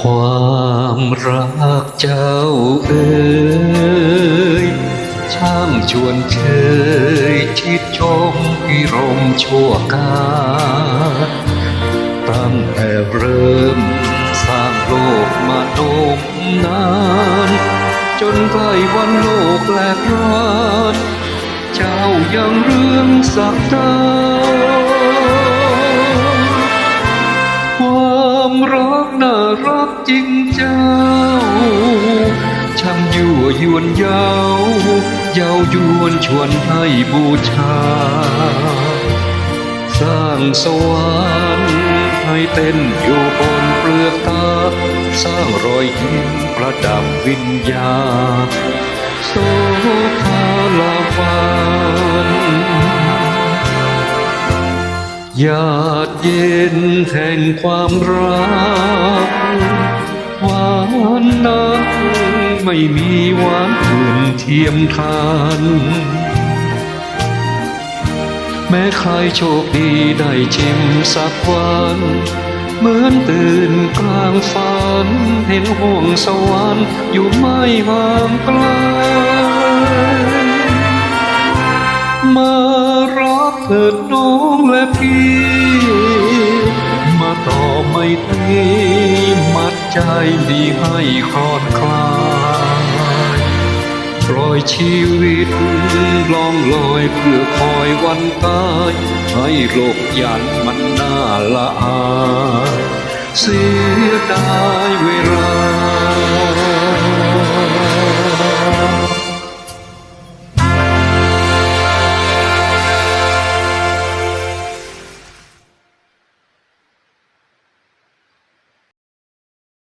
ความรักเจ้าเอ๋ยช่างชวนเชยชิดชมพิรมชั่วกาลตั้งแต่เริ่มสร้างโลกมาโนมนาน จนใกล้วันโลกแหลกรานเจ้ายังเรื่องสักดา รักจริงเจ้า ช่างยั่วยวนเยาเยาวยวนชวนให้บูชา สร้างสวรรค์ให้เต้นอยู่บนเปลือกตา สร้างรอยยิ้มประดับวิญญาณโสภ หยาดเย็นแห่งความรักหวานนักไม่มีหวานอื่นเทียมทาน แม้ใครโชคดีได้ชิมสักวันเหมือนตื่นกลางฝัน เห็นห่วงสวรรค์อยู่ไม่ห่างไกล เถิดน้องและพี่ มาต่อไม่ตีมัดใจดีให้คลอนคลายปล่อยชีวิตลองลอยเพื่อคอยวันตายให้โลกยันมันน่าละอายเสียดายเวลา